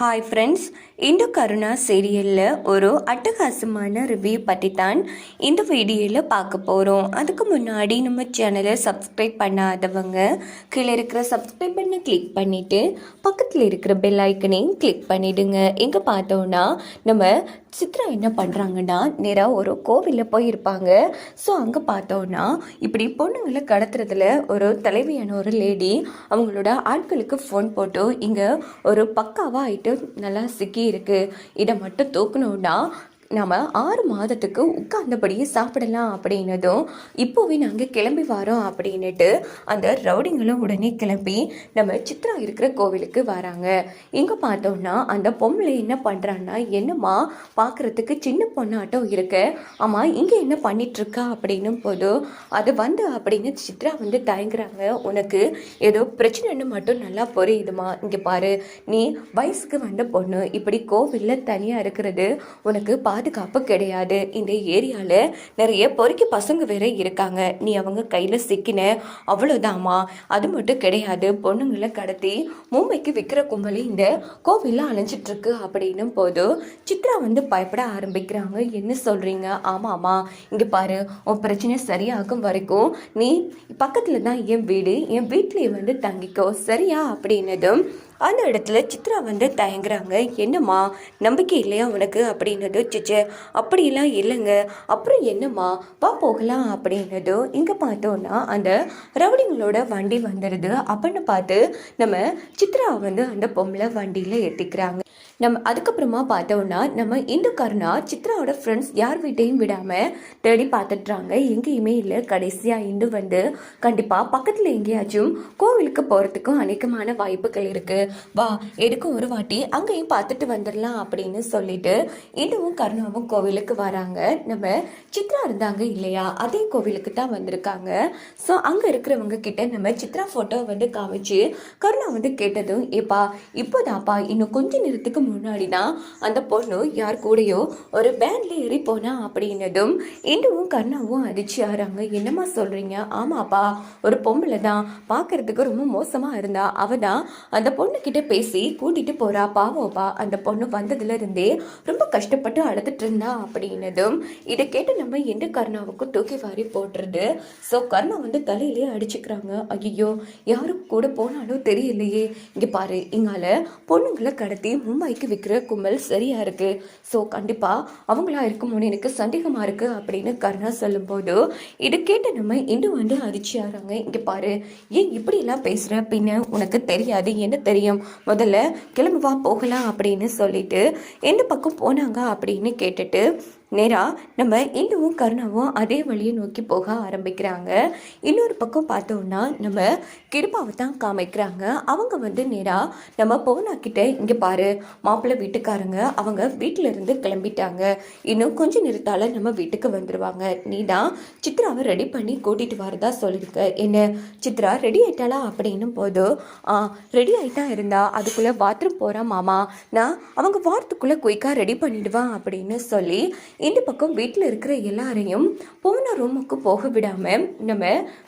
Hi friends Hindu Karuna சீரியலில் ஒரு அட்டகாசமான ரிவ்யூ பற்றி தான் இந்த வீடியோவில் பார்க்க போகிறோம் அதுக்கு முன்னாடி நம்ம சேனலை சப்ஸ்கிரைப் பண்ணாதவங்க கீழே இருக்கிற சப்ஸ்கிரைப் பண்ண கிளிக் பண்ணிவிட்டு பக்கத்தில் இருக்கிற பெல் ஐக்கனையும் கிளிக் பண்ணிவிடுங்க எங்கே பார்த்தோன்னா நம்ம சித்ரா என்ன பண்ணுறாங்கன்னா நேராக ஒரு கோவிலில் போயிருப்பாங்க. ஸோ அங்கே பார்த்தோன்னா இப்படி பொண்ணுங்களை கடத்துறதுல ஒரு தலைவியான ஒரு லேடி அவங்களோட ஆட்களுக்கு ஃபோன் போட்டு இங்கே ஒரு பக்காவாக ஆகிட்டு மட்டும் நல்லா சிக்கி இருக்கு இதை மட்டும் தூக்கணும்னா நம்ம ஆறு மாதத்துக்கு உட்கார்ந்தபடியே சாப்பிடலாம் அப்படின்னதும் இப்போவே நாங்கள் கிளம்பி வரோம் அப்படின்னுட்டு அந்த ரவுடிங்களும் உடனே கிளம்பி நம்ம சித்ரா இருக்கிற கோவிலுக்கு வராங்க. இங்கே பார்த்தோம்னா அந்த பொம்பளை என்ன பண்ணுறான்னா என்னம்மா பார்க்குறதுக்கு சின்ன பொண்ணாட்டம் இருக்கு. ஆமாம் இங்கே என்ன பண்ணிகிட்ருக்கா அப்படின்னும் போது அது வந்து அப்படின்னு சித்ரா வந்து தயங்குறாங்க. உனக்கு ஏதோ பிரச்சனைன்னு மட்டும் நல்லா புரியுதுமா? இங்கே பாரு நீ வயசுக்கு வந்த பொண்ணு இப்படி கோவிலில் தனியாக இருக்கிறது உனக்கு பா பாதுகாப்பு கிடையாது. இந்த ஏரியாவில் நிறைய பொறுக்கி பசங்க வேற இருக்காங்க. நீ அவங்க கையில் சிக்கின அவ்வளோதாம்மா அது மட்டும் கிடையாது. பொண்ணுங்களை கடத்தி மும்பைக்கு விற்கிற கும்பல் இந்த கோவிலில் அலைஞ்சிட்ருக்கு அப்படின்னும் போது சித்ரா வந்து பயப்பட ஆரம்பிக்கிறாங்க. என்ன சொல்கிறீங்க ஆமாம்மா இங்கே பாரு உன் பிரச்சனை சரியாகும் வரைக்கும் நீ பக்கத்தில் தான் என் வீடு என் வீட்லேயே வந்து தங்கிக்கோ. சரியா? அப்படின்னதும் அந்த இடத்துல சித்ரா வந்து தயங்குறாங்க. என்னம்மா நம்பிக்கை இல்லையா உனக்கு? அப்படின்னதோ சிச்சு அப்படிலாம் இல்லைங்க. அப்புறம் என்னம்மா வா போகலாம் அப்படின்னதோ இங்கே பார்த்தோன்னா அந்த ரவுடிங்களோட வண்டி வந்துடுது அப்படின்னு பார்த்து நம்ம சித்ரா வந்து அந்த பொம்பளை வண்டியில் ஏற்றிக்கிறாங்க நம்ம அதுக்கப்புறமா பார்த்தோன்னா நம்ம இந்துக்காரனா சித்ராவோட ஃப்ரெண்ட்ஸ் யார் வீட்டையும் விடாமல் தேடி பார்த்துட்றாங்க. எங்கேயுமே இல்லை. கடைசியாக இந்து வந்து கண்டிப்பாக பக்கத்தில் எங்கேயாச்சும் கோவிலுக்கு போகிறதுக்கும் அநேகமான வாய்ப்புகள் இருக்குது வா எதுக்கும் ஒரு வாட்டி அங்கேயும் பார்த்துட்டு வந்துடலாம் அப்படின்னு சொல்லிட்டு இன்னமும் கருணாவும் கோவிலுக்கு வராங்க. நம்ம சித்ரா இருந்தாங்க இல்லையா? அதே கோவிலுக்கு தான் வந்திருக்காங்க. ஸோ அங்கே இருக்கிறவங்க கிட்ட நம்ம சித்ரா ஃபோட்டோ வந்து காமிச்சு கருணா வந்து கேட்டதும் ஏப்பா இப்போதாப்பா இன்னும் கொஞ்ச நேரத்துக்கு முன்னாடி தான் அந்த பொண்ணு யார் கூடயோ ஒரு பேண்ட்ல ஏறி போனா அப்படின்னதும் இன்னமும் கருணாவும் அதிர்ச்சி ஆறாங்க. என்னம்மா சொல்றீங்க? ஆமாப்பா ஒரு பொம்பளை தான். பார்க்கறதுக்கு ரொம்ப மோசமா இருந்தா அவ தான் அந்த பொண்ணு கிட்ட பேசி கூட்டிட்டு போறா. பாவோப்பா அந்த பொண்ணு வந்ததுல இருந்தே ரொம்ப கஷ்டப்பட்டு அழுதுட்டு இருந்தா அப்படின்னதும் இதை கேட்டு நம்ம எந்த கர்ணாவுக்கும் தூக்கி வாரி போட்டுருது ஸோ கர்ணா வந்து தலையிலேயே அடிச்சுக்கிறாங்க. ஐயோ யாரும் கூட போனாலும் தெரியலையே. இங்க பாரு இங்கால பொண்ணுங்களை கடத்தி மும்பைக்கு விற்கிற கும்பல் சரியா இருக்கு. ஸோ கண்டிப்பா அவங்களா இருக்குமோன்னு எனக்கு சந்தேகமா இருக்கு அப்படின்னு கருணா சொல்லும்போது இதை கேட்டு நம்ம இன்னும் வந்து அடிச்சு ஆறாங்க இங்க பாரு ஏன் இப்படி எல்லாம் பேசுற? பின்ன உனக்கு தெரியாது என்ன தெரியும்? முதல்ல கிளம்புவா போகலாம் அப்படின்னு சொல்லிட்டு எந்த பக்கம் போனாங்க அப்படின்னு கேட்டுட்டு நேராக நம்ம இந்துவும் கருணாவும் அதே வழியை நோக்கி போக ஆரம்பிக்கிறாங்க. இன்னொரு பக்கம் பார்த்தோம்னா நம்ம கிருபாவை தான் காமிக்கிறாங்க. அவங்க வந்து நேராக நம்ம பவுனாக்கிட்ட இங்கே பாரு மாப்பிள்ளை வீட்டுக்காரங்க அவங்க வீட்டிலேருந்து கிளம்பிட்டாங்க. இன்னும் கொஞ்சம் நேரத்தால் நம்ம வீட்டுக்கு வந்துடுவாங்க நீ தான் சித்ராவை ரெடி பண்ணி கூட்டிகிட்டு வரதா சொல்லியிருக்க என்ன சித்ரா ரெடி ஆயிட்டாளா? அப்படின்னும் போது ஆ ரெடி ஆகிட்டா இருந்தா அதுக்குள்ளே பாத்ரூம் போகிறா மாமா. நான் அவங்க வாரத்துக்குள்ளே குயிக்காக ரெடி பண்ணிடுவான் அப்படின்னு சொல்லி இந்த பக்கம் வீட்டில் இருக்கிற எல்லாரையும் போன ரூமுக்கு போக விடாமல் நம்ம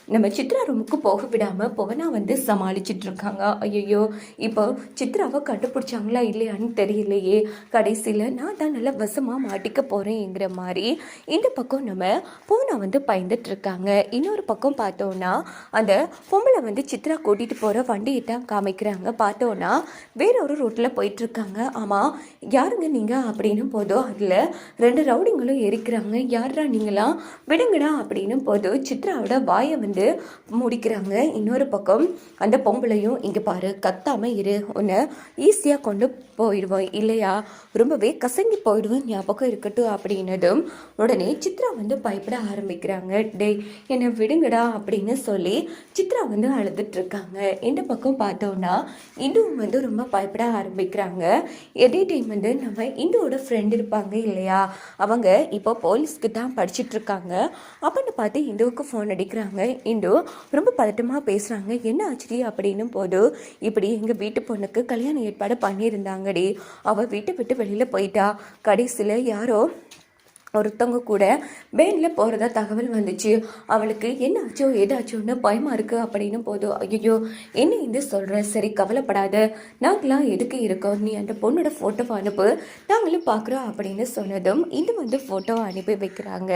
நம்ம சித்ரா ரூமுக்கு போக விடாமல் புவனா வந்து சமாளிச்சுட்டு இருக்காங்க ஐயோ இப்போ சித்ராவை கண்டுபிடிச்சாங்களா இல்லையான்னு தெரியலையே. கடைசியில் நான் தான் நல்லா வசமாக மாட்டிக்க போகிறேங்கிற மாதிரி இந்த பக்கம் நம்ம புவனா வந்து பயந்துட்டு இருக்காங்க இன்னொரு பக்கம் பார்த்தோன்னா அந்த பொம்பளை வந்து சித்ரா கூட்டிகிட்டு போகிற வண்டியை தான் காமிக்கிறாங்க. பார்த்தோன்னா வேற ஒரு ரோட்டில் போயிட்டுருக்காங்க ஆமாம் யாருங்க நீங்கள் அப்படின்னு போதோ அதில் ரெண்டு ரவுடிங்களும் எரிக்கிறாங்க யாரா நீங்களாம்? விடுங்கடா அப்படின்னு போதோ சித்ராவோட வாயை வந்து வந்து முடிக்கிறாங்க. இன்னொரு பக்கம் அந்த பொம்பளையும் இங்கே பாரு கத்தாமல் இரு. உன்னை ஈஸியாக கொண்டு போயிடுவோம் இல்லையா? ரொம்பவே கசங்கி போயிடுவோம் ஞாபகம் இருக்கட்டும் அப்படின்னதும் உடனே சித்ரா வந்து பயப்பட ஆரம்பிக்கிறாங்க. டேய் என்னை விடுங்கடா அப்படின்னு சொல்லி சித்ரா வந்து அழுதுட்ருக்காங்க இந்த பக்கம் பார்த்தோன்னா இந்துவும் வந்து ரொம்ப பயப்பட ஆரம்பிக்கிறாங்க. எதே டைம் வந்து நம்ம இந்துவோட ஃப்ரெண்ட் இருப்பாங்க இல்லையா? அவங்க இப்போ போலீஸ்க்கு தான் படிச்சுட்ருக்காங்க அப்படின்னு பார்த்து இந்துவுக்கு ஃபோன் அடிக்கிறாங்க. இந்து ரொம்ப பதட்டமாக பேசுகிறாங்க என்ன ஆச்சு அப்படின்னும் போது இப்படி எங்கள் வீட்டு பொண்ணுக்கு கல்யாணம் ஏற்பாடு பண்ணியிருந்தாங்கடி. அவள் வீட்டை விட்டு வெளியில் போயிட்டா. கடைசியில் யாரோ ஒருத்தவங்க கூட வேனில் போகிறதா தகவல் வந்துச்சு. அவளுக்கு என்ன ஆச்சோ ஏதாச்சோன்னு பயமாக இருக்குது அப்படின்னு போதும் ஐயோ என்ன இது சொல்கிற சரி கவலைப்படாத. நாங்களாம் எதுக்கு இருக்கோம்? நீ அந்த பொண்ணோட ஃபோட்டோவை அனுப்பு. நாங்களும் பார்க்குறோம் அப்படின்னு சொன்னதும் இது வந்து ஃபோட்டோவை அனுப்பி வைக்கிறாங்க.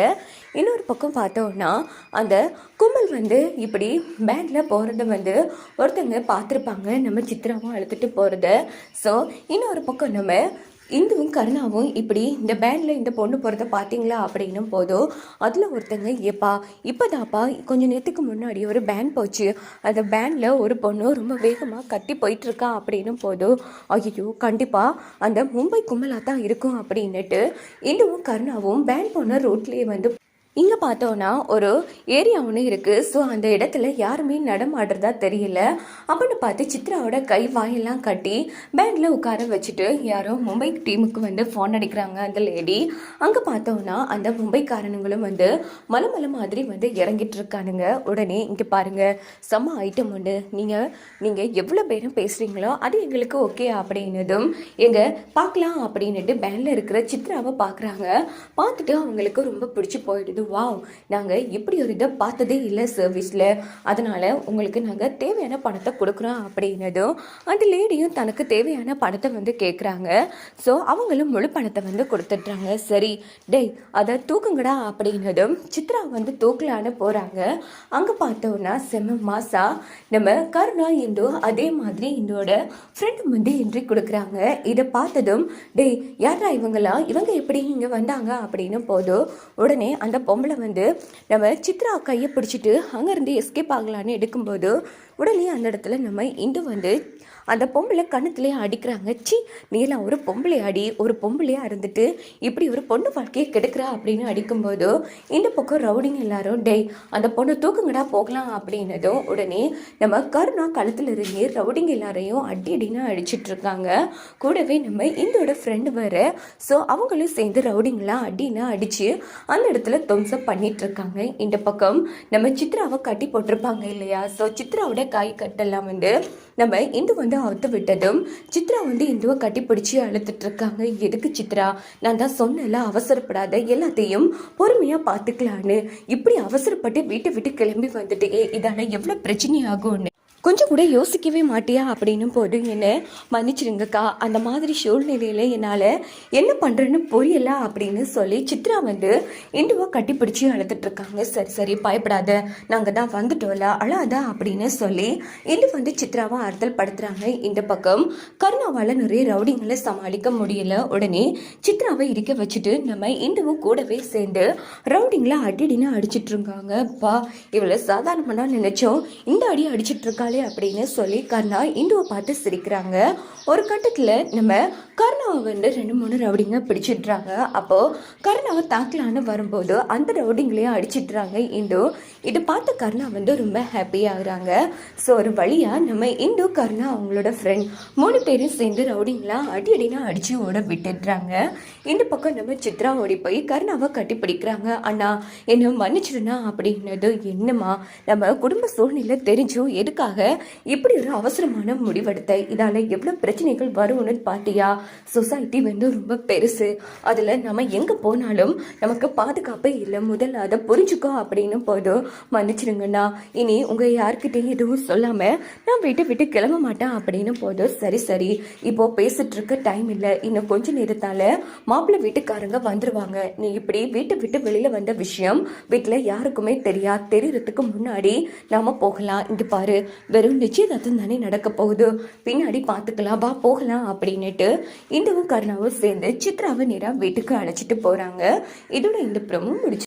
இன்னொரு பக்கம் பார்த்தோன்னா அந்த கும்பல் வந்து இப்படி பேனில் போகிறத வந்து ஒருத்தங்க பார்த்துருப்பாங்க நம்ம சித்திரமாக அழுத்துட்டு போகிறத ஸோ இன்னொரு பக்கம் நம்ம இந்துவும் கருணாவும் இப்படி இந்த பேண்டில் இந்த பொண்ணு போகிறத பார்த்தீங்களா அப்படின்னும் போதும் அதில் ஒருத்தங்க ஏப்பா இப்போதாப்பா கொஞ்சம் நேரத்துக்கு முன்னாடி ஒரு பேண்ட் போச்சு. அந்த பேண்டில் ஒரு பொண்ணு ரொம்ப வேகமாக கத்தி போயிட்டுருக்கா அப்படின்னும் போதும் ஐயோ கண்டிப்பாக அந்த மும்பை கும்பலாக தான் இருக்கும் அப்படின்னுட்டு இந்துவும் கருணாவும் பேண்ட் போன ரோட்லேயே வந்து இங்கே பார்த்தோன்னா ஒரு ஏரியா ஒன்று இருக்குது ஸோ அந்த இடத்துல யாருமே நடமாடுறதா தெரியல. அப்படின்னு பார்த்து சித்ராவோட கை வாயெல்லாம் கட்டி பேண்டில் உட்கார வச்சுட்டு யாரோ மும்பை டீமுக்கு வந்து ஃபோன் அடிக்கிறாங்க. அந்த லேடி அங்கே பார்த்தோன்னா அந்த மும்பைக்காரனுங்களும் வந்து மலை மலை மாதிரி வந்து இறங்கிட்டு இருக்கானுங்க. உடனே இங்கே பாருங்கள் செம்ம ஐட்டம் உண்டு. நீங்கள் நீங்கள் எவ்வளோ பேரும் பேசுகிறீங்களோ அது எங்களுக்கு ஓகே அப்படின்னதும் எங்கள் பார்க்கலாம் அப்படின்னுட்டு பேண்டில் இருக்கிற சித்ராவை பார்க்குறாங்க. பார்த்துட்டு அவங்களுக்கு ரொம்ப பிடிச்சி போயிடுது. வாவ் நாங்கள் இப்படி ஒரு இதை பார்த்ததே இல்லை சர்வீஸில் அதனால் உங்களுக்கு நாங்கள் தேவையான பணத்தை கொடுக்குறோம் அப்படின்னதும் அந்த லேடியும் தனக்கு தேவையான பணத்தை வந்து கேட்குறாங்க ஸோ அவங்களும் முழு பணத்தை வந்து கொடுத்துட்றாங்க. சரி டேய் அதை தூக்குங்கடா அப்படின்னதும் சித்ரா வந்து தூக்கலான்னு போகிறாங்க அங்கே பார்த்தோன்னா செம்ம மாசா. நம்ம கருணா இந்து அதே மாதிரி என்னோட ஃப்ரெண்ட் வந்து இன்றி கொடுக்குறாங்க. இதை பார்த்ததும் டேய் யாரா இவங்களா இவங்க எப்படி இங்கே வந்தாங்க? அப்படின்னு போதும் உடனே அந்த பொம்பளை வந்து நம்ம சித்ரா கையை பிடிச்சிட்டு அங்கேருந்து எஸ்கேப் ஆகலான்னு எடுக்கும்போது உடனே அந்த இடத்துல நம்ம இந்து வந்து அந்த பொம்பளை கணத்துலேயே அடிக்கிறாங்க. சி நீலாம் ஒரு பொம்பளை அடி ஒரு பொம்பளையாக இருந்துட்டு இப்படி ஒரு பொண்ணு வாழ்க்கையை கெடுக்கிறா அப்படின்னு அடிக்கும்போது இந்த பக்கம் ரவுடிங் எல்லாரும் டேய் அந்த பொண்ணு தூக்குங்கடா போகலாம் அப்படின்னதும் உடனே நம்ம கருணா களத்தில் இருந்து ரவுடிங் எல்லாரையும் அடி அடின்னு அடிச்சிட்டு இருக்காங்க. கூடவே நம்ம இந்தோட ஃப்ரெண்டு வேறு. ஸோ அவங்களும் சேர்ந்து ரவுடிங்லாம் அடின்னு அடித்து அந்த இடத்துல துவம்சம் பண்ணிட்டு இருக்காங்க. இந்த பக்கம் நம்ம சித்ராவை கட்டி போட்டிருப்பாங்க இல்லையா? ஸோ சித்ராவோட காய் கட்டெல்லாம் வந்து நம்ம இந்து வந்து அவுத்து விட்டதும் சித்ரா வந்து இந்துவை கட்டிப்பிடிச்சி அழுத்துட்டு இருக்காங்க எதுக்கு சித்ரா? நான் தான் சொன்னல அவசரப்படாத எல்லாத்தையும் பொறுமையாக பார்த்துக்கலான்னு இப்படி அவசரப்பட்டு வீட்டை விட்டு கிளம்பி வந்துட்டே இதால் எவ்வளோ பிரச்சனை ஆகும்னு கொஞ்சம் கூட யோசிக்கவே மாட்டியா அப்படின்னு போது என்ன மன்னிச்சிருங்கக்கா அந்த மாதிரி சூழ்நிலையில் என்னால் என்ன பண்ணுறேன்னு புரியல அப்படின்னு சொல்லி சித்ரா வந்து இந்துவை கட்டிப்பிடிச்சி அழுதுட்டுருக்காங்க. சரி சரி பயப்படாத. நாங்கள் தான் வந்துட்டோம்ல அழாதா அப்படின்னு சொல்லி இந்து வந்து சித்ராவை ஆறுதல் படுத்துகிறாங்க இந்த பக்கம் கருணாவால் நிறைய ரவுடிங்களை சமாளிக்க முடியல. உடனே சித்ராவை இருக்க வச்சுட்டு நம்ம இந்துவும் கூடவே சேர்ந்து ரவுடிங்களை அடிடின்னு அடிச்சிட்ருக்காங்க பா இவ்வளோ சாதாரணமாக நினச்சோம். இந்த அடி அடிச்சிட்டு இருக்காளே அப்படின்னு சொல்லி கர்ணா இந்துவை பார்த்து சிரிக்கிறாங்க. ஒரு கட்டத்தில் நம்ம கர்ணாவை வந்து ரெண்டு மூணு ரவுடிங்க பிடிச்சிடுறாங்க. அப்போது கர்ணாவை தாக்கலான்னு வரும்போது அந்த ரவுடிங்களையும் அடிச்சிடுறாங்க இந்து. இதை பார்த்து கர்ணா வந்து ரொம்ப ஹாப்பி ஆகுறாங்க. ஸோ ஒரு வழியாக நம்ம இந்து கர்ணா அவங்களோட ஃப்ரெண்ட் மூணு பேரும் சேர்ந்து ரவுடிங்களாம் அடி அடினா அடித்து ஓட விட்டுடுறாங்க. இந்த பக்கம் நம்ம சித்ரா ஓடி போய் கர்ணாவை கட்டி பிடிக்கிறாங்க அண்ணா என்ன மன்னிச்சிருண்ணா அப்படின்னது என்னம்மா நம்ம குடும்ப சூழ்நிலை தெரிஞ்சும் எதுக்காக இப்படி ஒரு அவசரமான முடிவெடுத்த இதால் எவ்வளோ பிரச்சனைகள் வரும்னு பார்த்தியா சொசைட்டி வந்து ரொம்ப பெருசு. அதில் நம்ம எங்கே போனாலும் நமக்கு பாதுகாப்பே இல்லை. முதல்ல அதை புரிஞ்சுக்கோ அப்படின்னு போதும் மன்னிச்சிருங்கண்ணா. இனி உங்கள் யார்கிட்டையும் எதுவும் சொல்லாமல் நான் வீட்டை விட்டு கிளம்ப மாட்டேன் அப்படின்னு போதும் சரி சரி. இப்போ பேசிட்டு இருக்க டைம் இல்லை. இன்னும் கொஞ்சம் நேரத்தால் மாப்பிள்ளை வீட்டுக்காரங்க வந்துருவாங்க. நீ இப்படி வீட்டை விட்டு வெளியில் வந்த விஷயம் வீட்டில் யாருக்குமே தெரியா? தெரியறதுக்கு முன்னாடி நாம போகலாம். இங்கே பாரு. வெறும் நிச்சயதார்த்தம் தானே நடக்க போகுது. பின்னாடி பார்த்துக்கலாம் வா போகலாம் அப்படின்னுட்டு இந்துவும் கருணாவும் சேர்ந்து சித்ராவை நேராக வீட்டுக்கு அழைச்சிட்டு போகிறாங்க இதோட இந்த பிரமும் முடிச்சு